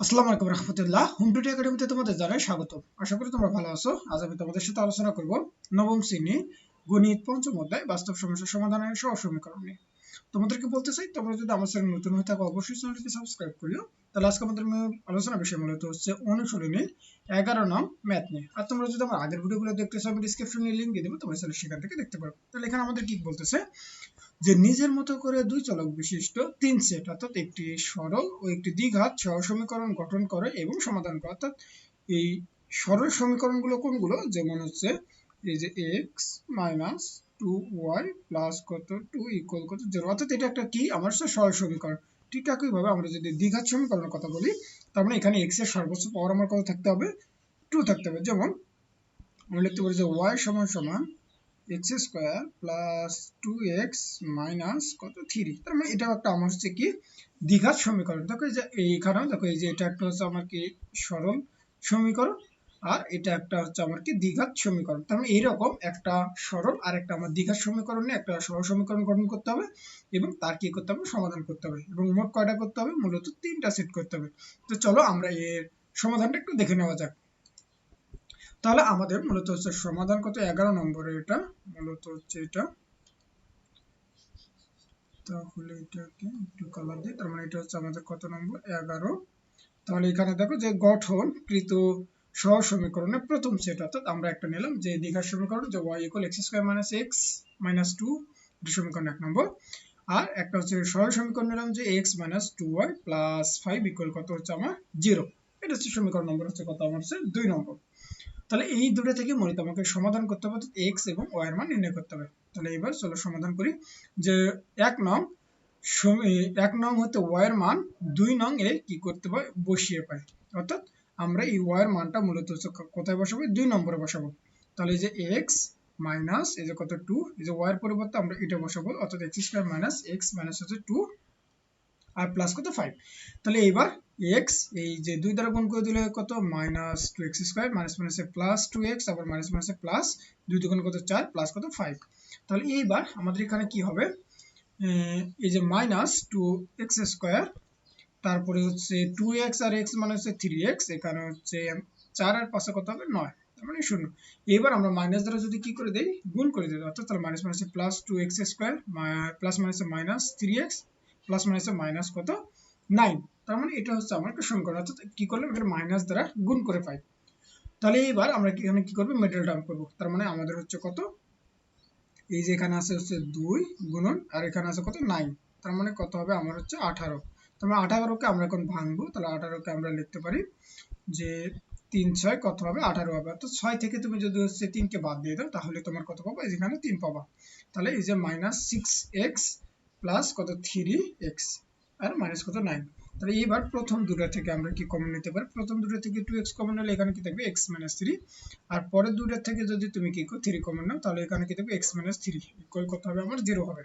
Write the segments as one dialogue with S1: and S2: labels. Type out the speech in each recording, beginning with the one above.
S1: আসসালামু আলাইকুম রহমতুল্লাহ। হোম একাডেমিতে তোমাদের জানাই স্বাগত আশা করি তোমরা ভালো আছো। আজ আমি তোমাদের সাথে আলোচনা করব নবম শ্রেণি গণিত পঞ্চম অধ্যায় বাস্তব সমস্যার সমাধানের সহ সমীকরণ নিয়ে। তোমাদেরকে বলতে চাই, তোমরা যদি আমার চ্যানেল নতুন হয়ে থাকো, অবশ্যই চ্যানেলটিকে সাবস্ক্রাইব করিও। তাহলে আজকে আমাদের আলোচনা বিষয় মূলত হচ্ছে অনুশীলনী এগারো নং ম্যাথ নিয়ে। আর তোমরা যদি আমার আগের ভিডিওগুলো দেখতে চাও, আমি ডিসক্রিপশনে লিঙ্ক দিয়ে দেবো, তোমরা চাইলে সেখান থেকে দেখতে পারো। তাহলে এখানে আমাদের কি বলতেছে যে নিজের মতো করে দুই চলক বিশিষ্ট তিন সেট, অর্থাৎ একটি সরল ও একটি দ্বিঘাত সহ সমীকরণ গঠন করে এবং সমাধান করে। অর্থাৎ এই সরল সমীকরণগুলো কোনগুলো? যেমন হচ্ছে এই যে x minus two y plus কত? টু ইকুয়াল কত? জিরো অর্থাৎ এটা একটা কি? আমার সরল সমীকরণ। ঠিক একইভাবে আমরা যদি দ্বিঘাত সমীকরণের কথা বলি, তার মানে এখানে এক্সের সর্বোচ্চ পাওয়ার আমার কত থাকতে হবে? টু থাকতে হবে। যেমন আমরা লিখতে পারি যে ওয়াই সমান সমান x square plus two x minus কত? থ্রি তার মানে এটাও একটা আমার হচ্ছে কি দ্বিঘাত সমীকরণ। দেখো এই যে এইখানেও, দেখো এই যে এটা একটা হচ্ছে আমার কি সরল সমীকরণ আর এটা একটা হচ্ছে আমার কি দ্বিঘাত সমীকরণ। তার মানে এইরকম একটা সরল আর একটা আমার দ্বিঘাত সমীকরণ একটা সরল সমীকরণ গঠন করতে হবে এবং তার কি করতে হবে? সমাধান করতে হবে এবং মোট কয়টা করতে হবে? মূলত তিনটা সেট করতে হবে। তো চলো আমরা এর সমাধানটা একটু দেখে নেওয়া যাক। তাহলে আমাদের মূলত হচ্ছে সমাধান কত? এগারো নম্বরে এটা, মূলত হচ্ছে এটা। তাহলে এটাকে একটু কালার দিই, তার মানে এটা হচ্ছে আমাদের কত নম্বর? এগারো। তাহলে এখানে দেখো যে গঠন কৃত সহ সমীকরণের প্রথম সেট অর্থাৎ আমরা একটা নিলাম যে দীঘার সমীকরণ, যে y equal x square minus x minus two এটা সমীকরণ এক নম্বর। আর একটা হচ্ছে সরল সমীকরণ নিলাম যে x minus two y plus five equal কত হচ্ছে আমার? জিরো এটা হচ্ছে সমীকরণ নম্বর হচ্ছে কত? আমার হচ্ছে দুই নম্বর। তাহলে এই দুটো থেকে মূলত আমাকে সমাধান করতে হবে এক্স এবং ওয়াই এর মান নির্ণয় করতে হবে। তাহলে এবার চলো সমাধান করি যে এক নং এক নং হতে ওয়াই এর মান, দুই নং এ কি করতে পাই বসিয়ে পাই অর্থাৎ আমরা এই ওয়াই এর মানটা মূলত কোথায় বসাবো? দুই নম্বরে বসাবো। তাহলে যে এক্স মাইনাস এই যে কত টু এই যে ওয়াই এর পরিবর্তে আমরা এটা বসাবো, অর্থাৎ x square minus x minus হচ্ছে টু আর প্লাস কত ফাইভ তাহলে এইবার এক্স এই যে দুই দ্বারা গুণ করে দিলে কত? Minus two x square minus মাইনাসে প্লাস টু এক্স আবার মাইনাস মাইনাসে প্লাস দুই দুগুণ কত? চার প্লাস কত? ফাইভ তাহলে এইবার আমাদের এখানে কি হবে? এই যে মাইনাস টু এক্স স্কোয়ার তারপরে হচ্ছে টু এক্স আর এক্স মানে হচ্ছে থ্রি এক্স এখানে হচ্ছে চার আর পাশে কত হবে? নয়। তার মানে শূন্য। এবার আমরা মাইনাস দ্বারা যদি কি করে দেই? গুণ করে দিই। অর্থাৎ তাহলে মাইনাস মাইনাসে plus two x square plus মাইনাসে মাইনাস থ্রি এক্স প্লাস মাইনাসে মাইনাস কত? নাইন তার মানে এটা হচ্ছে আমার একটা সমীকরণ, অর্থাৎ কি করলাম? এখানে মাইনাস দ্বারা গুণ করে পাই। তাহলে এবার আমরা এখানে কি করব? মিডল টার্ম করব। তার মানে আমাদের হচ্ছে কত? এই যে এখানে আছে হচ্ছে দুই গুণন, আর এখানে আছে কত? নাইন তার মানে কত হবে? আমার হচ্ছে আঠারো। তার মানে আঠারোকে আমরা এখন ভাঙবো। তাহলে আঠারোকে আমরা লিখতে পারি যে তিন ছয় কত হবে? আঠারো হবে। অর্থাৎ ছয় থেকে তুমি যদি হচ্ছে তিনকে বাদ দিয়ে দাও, তাহলে তোমার কত পাবো? এখানে তিন পাবা। তাহলে এই যে মাইনাস সিক্স এক্স প্লাস কত? থ্রি এক্স আর মাইনাস কত? নাইন তাহলে এবার প্রথম দুটো থেকে আমরা কি কমন নিতে পারি? প্রথম দুটো থেকে টু এক্স কমন নিলে এখানে কি থাকবে? এক্স মাইনাস থ্রি আর পরের দুটো থেকে যদি তুমি কি থ্রি কমন নাও, তাহলে এখানে কি থাকবে? এক্স মাইনাস থ্রি ইকুয়াল কত হবে আমার জিরো হবে।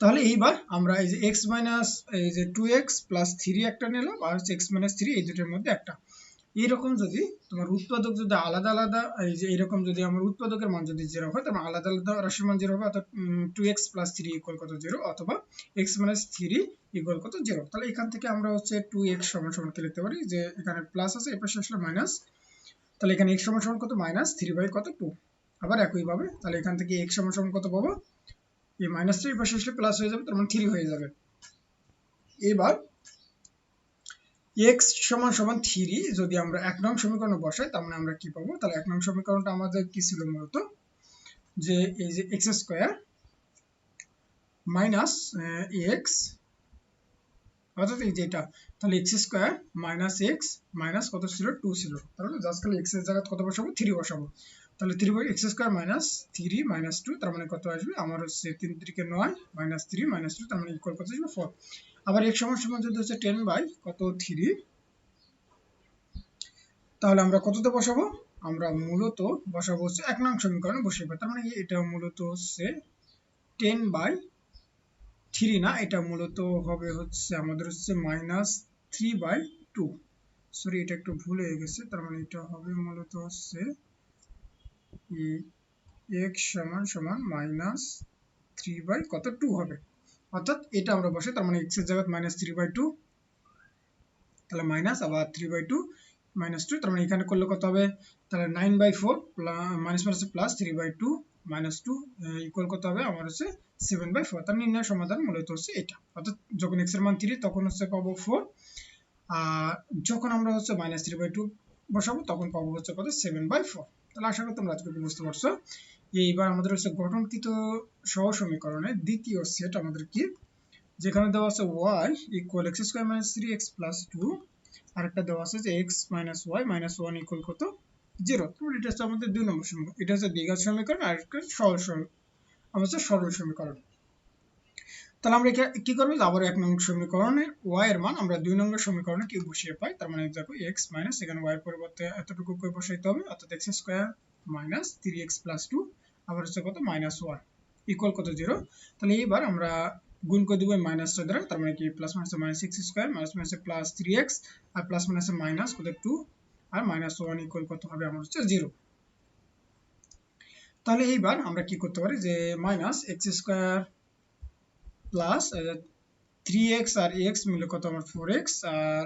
S1: তাহলে এইবার আমরা এই যে এক্স মাইনাস এই যে টু এক্স প্লাস থ্রি একটা নিলাম, আর হচ্ছে এক্স মাইনাস থ্রি এই দুটোর মধ্যে একটা। এইরকম যদি তোমার উৎপাদক যদি আলাদা আলাদা, এই যে এরকম যদি আমার উৎপাদকের মান যদি জিরো হয়, তাহলে আলাদা আলাদা রাশির মান জিরো হবে, অর্থাৎ two x plus three equal কত জিরো অথবা এক্স মাইনাস থ্রি ইকুয়াল কত জিরো তাহলে এখান থেকে আমরা হচ্ছে টু এক্স সমান সমান কি লিখতে পারি যে এখানে প্লাস আছে এপাশে আসলে মাইনাস তাহলে এখানে এক্স সমান সমান কত? মাইনাস থ্রি বাই কত? টু আবার একইভাবে তাহলে এখান থেকে এক্স সমান সমান কত পাবো? এই মাইনাস থ্রি পাশে আসলে প্লাস হয়ে যাবে, তার মানে থ্রি হয়ে যাবে। এবার এক্স সমান সমান থ্রি যদি আমরা এক নং সমীকরণে বসাই, তার মানে আমরা কি পাবো? তাহলে এক নং সমীকরণটা আমাদের কি ছিল মূলত যে এই যে এক্স স্কোয়ার মাইনাস এক্স অর্থাৎ এই যে এটা, তাহলে x square minus x minus কত ছিল? টু ছিল। তাহলে জাস্ট খালি এক্সের জায়গায় কত বসাবো? থ্রি বসাবো। তাহলে three by x square minus three minus two তার মানে কত আসবে? আমার হচ্ছে তিন তিরিকে নয় মাইনাস থ্রি মাইনাস টু তার মানে ইকুয়াল কত আসবে? ফোর আবার এক সমান সমান যদি হচ্ছে টেন বাই কত থ্রি তাহলে আমরা কততে বসাবো? আমরা মূলত বসাবো হচ্ছে এক নং সমীকরণে বসে তার মানে এটা মূলত হচ্ছে টেন বাই থ্রি না? এটা মূলত হবে হচ্ছে আমাদের হচ্ছে minus three by two sorry এটা একটু ভুল হয়ে গেছে। তার মানে এটা হবে মূলত হচ্ছে এক্স সমান সমান মাইনাস থ্রি বাই কত? টু হবে। অর্থাৎ এটা আমরা বসে তার মানে এক্সের জায়গায় মাইনাস থ্রি বাই টু তাহলে মাইনাস আবার three by two minus two তার মানে এখানে করলে কত হবে? তাহলে nine by four minus minus plus three by two minus two equal কত হবে? আমার হচ্ছে সেভেন বাই ফোর তার নির্ণয় সমাধান মূলত হচ্ছে এটা। অর্থাৎ যখন এক্সের মান থ্রি তখন হচ্ছে পাবো ফোর আর যখন আমরা হচ্ছে মাইনাস থ্রি বাই টু বসাবো, তখন পাবো হচ্ছে কত? সেভেন বাই ফোর তাহলে আশা করি তোমরা আজকে বুঝতে পারছ। এইবার আমাদের হচ্ছে গঠনকৃত সহ সমীকরণের দ্বিতীয় সেট আমাদের কি যেখানে দেওয়া আছে y equal x square minus three x plus two আরেকটা দেওয়া আছে যে x minus y minus one equal কত? জিরো তাহলে এটা হচ্ছে আমাদের দুই নম্বর সমীকরণ। এটা হচ্ছে দ্বিঘাত সমীকরণ আর একটা সরল আমাদের সরল সমীকরণ। তাহলে আমরা কি করব? আবার এক নম্বর সমীকরণে ওয়াই এর মান আমরা দুই নম্বর সমীকরণে কি বসিয়ে পাই? তার মানে দেখো এক্স মাইনাস এখানে ওয়াই পরিবর্তে এতটুকু করে বসাইতে হবে, অর্থাৎ x square minus three x plus two আবার হচ্ছে কত? মাইনাস ওয়ান ইকুয়াল কত? জিরো তাহলে এইবার আমরা গুণ করে দিব মাইনাসটা দ্বারা, তার মানে কি? Plus minus minus x square minus minus plus three x আর প্লাস মাইনাস মাইনাস কত? টু আর মাইনাস ওয়ান ইকুয়াল কত হবে? আমার হচ্ছে জিরো তাহলে এইবার আমরা কি করতে পারি? যে minus x square plus three x আর এক্স মিলে কত? আমার ফোর এক্স আর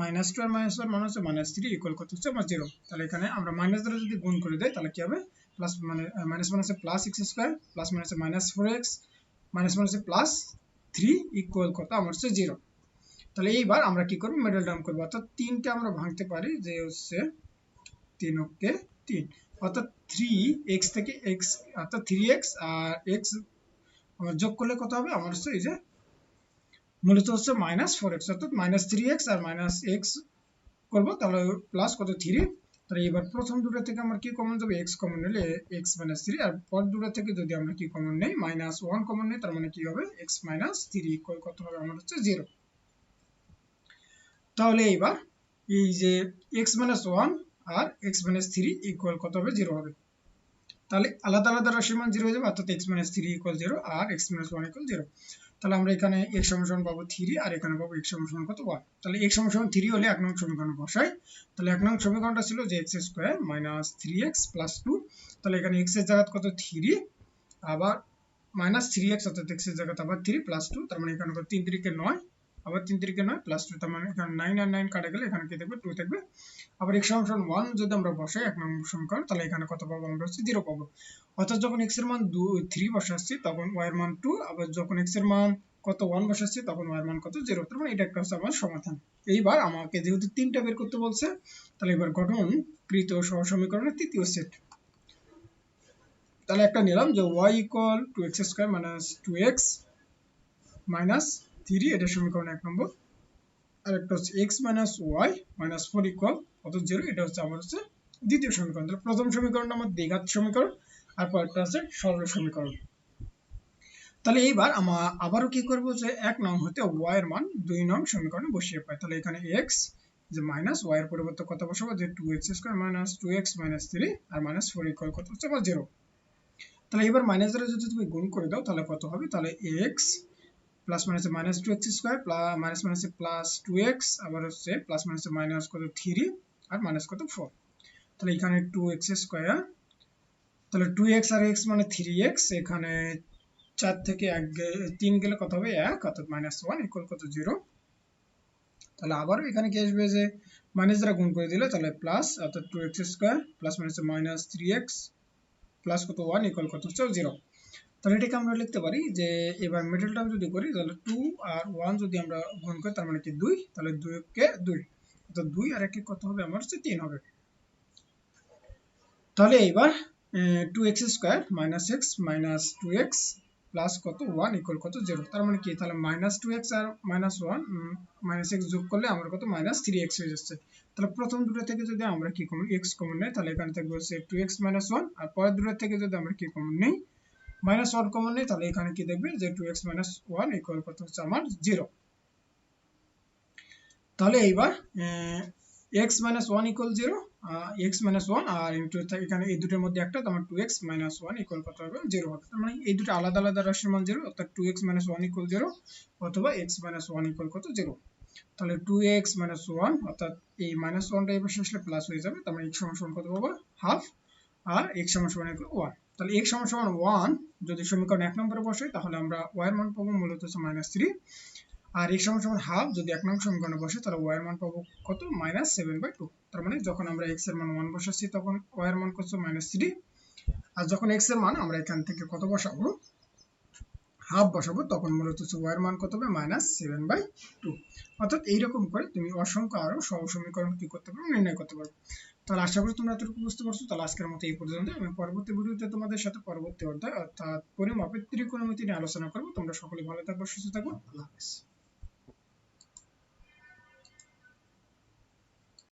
S1: মাইনাস টু আর মাইনাস ওয়ান মানে হচ্ছে মাইনাস থ্রি ইকুয়াল কত হচ্ছে আমার জিরো তাহলে এখানে আমরা মাইনাস দ্বারা যদি গুণ করে দেয় তাহলে কি হবে? প্লাস মানে মাইনাস মানে হচ্ছে প্লাস এক্স স্কোয়ার প্লাস মানে হচ্ছে মাইনাস ফোর এক্স মাইনাস মানে হচ্ছে প্লাস থ্রি ইকুয়াল কত আমার হচ্ছে জিরো তাহলে এইবার আমরা কি করব? মিডল টার্ম করব। অর্থাৎ তিনটে আমরা ভাঙতে পারি, যে হচ্ছে তিন ওকে তিন। অর্থাৎ থ্রি এক্স থেকে এক্স অর্থাৎ থ্রি এক্স আর এক্স যোগ করলে কত হবে? আমার হচ্ছে এই যে মূলত হচ্ছে মাইনাস ফোর এক্স অর্থাৎ মাইনাস থ্রি এক্স আর মাইনাস এক্স করব, তাহলে প্লাস কত থ্রি তাহলে এবার প্রথম দুটো থেকে আমরা কি কমন যাবে এক্স কমন নিলে এক্স মাইনাস থ্রি আর পর দুটো থেকে যদি আমরা কি কমন নেই মাইনাস ওয়ান কমন নেই, তার মানে কি হবে? এক্স মাইনাস থ্রি কত হবে? আমার হচ্ছে জিরো তাহলে এইবার এই যে এক্স মাইনাস ওয়ান আর এক্স মাইনাস থ্রি ইকুয়াল কত হবে? জিরো হবে। তাহলে আলাদা আলাদা রাশির মান জিরো হয়ে যাবে, অর্থাৎ x minus three equal zero আর x minus one equal zero তাহলে আমরা এখানে এক্স সমান পাবো থ্রি আর এখানে পাবো এক্স সমান কত? ওয়ান তাহলে এক্স সমান থ্রি হলে এক নং সমীকরণে বসাই। তাহলে এক নং সমীকরণটা ছিল যে x square minus three x plus two তাহলে এখানে এক্সের জায়গা কত? থ্রি আবার মাইনাস থ্রি এক্স অর্থাৎ এক্সের আবার থ্রি প্লাস টু তার মানে এখানে তিন তিরিকে নয়। আবার তিন তিরিকে নয় প্লাস টু তার মানে এখানে নাইন আর নাইন কাটা গেলে এখানে কি থাকবে? টু থাকবে। আবার এক্স সমান ওয়ান যদি আমরা বসাই এক নম্বর সমীকরণ, তাহলে এখানে কত পাবো? আমরা হচ্ছে জিরো পাবো। অর্থাৎ যখন এক্সের মান থ্রি বসাচ্ছি তখন ওয়াই এর মান টু আবার যখন এক্সের মান কত ওয়ান বসাচ্ছি তখন ওয়াই এর মান কত জিরো তার মানে এটা একটা হচ্ছে আমার সমাধান। এইবার আমাকে যেহেতু তিনটা বের করতে বলছে, তাহলে এবার গঠন, কৃত সহ সমীকরণের তৃতীয় সেট তাহলে একটা নিলাম যে y equal two x square minus two x minus three এটা সমীকরণ এক নম্বর। আর একটা হচ্ছে x minus y minus four equal কত জিরো? এটা হচ্ছে আমার হচ্ছে দ্বিতীয় সমীকরণ। তাহলে প্রথম সমীকরণটা আমার দ্বিঘাত সমীকরণ, আর পরেরটা হচ্ছে সরল সমীকরণ। তাহলে এইবার আমরা আবারও কি করব যে এক নং হতে ওয়াই এর মান দুই নং সমীকরণে বসিয়ে পাই। তাহলে এখানে এক্স যে মাইনাস ওয়াই এর পরিবর্তে কত বসাবো? যে two x square minus two x minus three আর মাইনাস ফোর ইকুয়াল কত হচ্ছে? আমার জিরো তাহলে এবার মাইনাস দ্বারা যদি তুমি গুণ করে দাও, তাহলে কত হবে? তাহলে এক্স প্লাস মাইনাসে minus two x square plus minus মাইনাসে প্লাস টু এক্স আবার হচ্ছে প্লাস মাইনাসে মাইনাস কত? থ্রি আর মাইনাস কত? ফোর তাহলে এখানে টু এক্স স্কোয়ার তাহলে টু এক্স আর এক্স মানে থ্রি এক্স এখানে চার থেকে এক তিন গেলে কত হবে? এক, অর্থাৎ মাইনাস ওয়ান ইকুয়াল কত? জিরো তাহলে আবারও এখানে কি আসবে? যে মাইনাস দ্বারা গুণ করে দিলে তাহলে প্লাস অর্থাৎ two x square plus minus minus three x plus কত? ওয়ান ইকুয়াল কত? হচ্ছে জিরো তাহলে এটাকে আমরা লিখতে পারি যে, এবার মিডল টার্ম যদি করি, তাহলে টু আর ওয়ান যদি আমরা গুণ করি, তার মানে কি? দুই। তাহলে দুই কে দুই। দুই আর একে কত হবে? আমার হচ্ছে তিন হবে। তাহলে এইবার two x square minus x minus two x plus কত? ওয়ান ইকুয়াল কত? জিরো তার মানে কি? তাহলে মাইনাস টু এক্স আর মাইনাস ওয়ান মাইনাস এক্স যোগ করলে আমার কত? মাইনাস থ্রি এক্স হয়ে যাচ্ছে। তাহলে প্রথম দুটো থেকে যদি আমরা কি কমন এক্স কমন নেই, তাহলে এখানে থাকবে হচ্ছে টু এক্স মাইনাস ওয়ান আর পরের দুটো থেকে যদি আমরা কি কমন নেই মাইনাস ওয়ান কমন নেই, তাহলে এখানে কি দেখবে? যে two x minus one equal কত? হচ্ছে আমার জিরো তাহলে এইবার x minus one equal zero x minus one আর ইন্টু এখানে এই দুটোর মধ্যে একটা, তোমার two x minus one equal কত হবে? জিরো হবে। মানে এই দুটো আলাদা আলাদা রাশির মান জিরো অর্থাৎ two x minus one equal zero অথবা এক্স মাইনাস ওয়ান ইকুয়াল কত? জিরো তাহলে টু এক্স মাইনাস ওয়ান অর্থাৎ এই মাইনাস ওয়ানটা এবার আসলে প্লাস হয়ে যাবে, তার মানে এক্স সমান কত পাবো? হাফ আর এক্স সমান সমান ইকুয়াল ওয়ান তাহলে এক্স সমান সমান ওয়ান যদি সমীকরণ এক নম্বরে বসে তাহলে আমরা ওয়াই এর মান পাবো মূলত হচ্ছে মাইনাস থ্রি আর x সমান সমান হাফ যদি এক নং সমীকরণে বসে, তাহলে এর মান পাবো কত? মাইনাস সেভেন বাই টু তার মানে যখন আমরা x এর মান ওয়ান বসাচ্ছি, তখন এর মান কত? মাইনাস থ্রি আর যখন x এর মান আমরা এখান থেকে কত বসাবো? হাফ বসাবো, তখন মূলত এর মান কত হবে? মাইনাস সেভেন বাই টু অর্থাৎ এইরকম করে তুমি অসংখ্য আরও সহ সমীকরণ কি করতে পারো, নির্ণয় করতে পারো। তাহলে আশা করি তোমরা এতটুকু বুঝতে পারছ। তাহলে আজকের মতো এই পর্যন্ত। আমি পরবর্তী ভিডিওতে তোমাদের সাথে পরবর্তী অধ্যায় অর্থাৎ পরিমাপের ত্রিকোণমিতি নিয়ে আলোচনা করব। তোমরা সকলে ভালো থাকব সুস্থ থাকব আল্লাহ হাফেজ।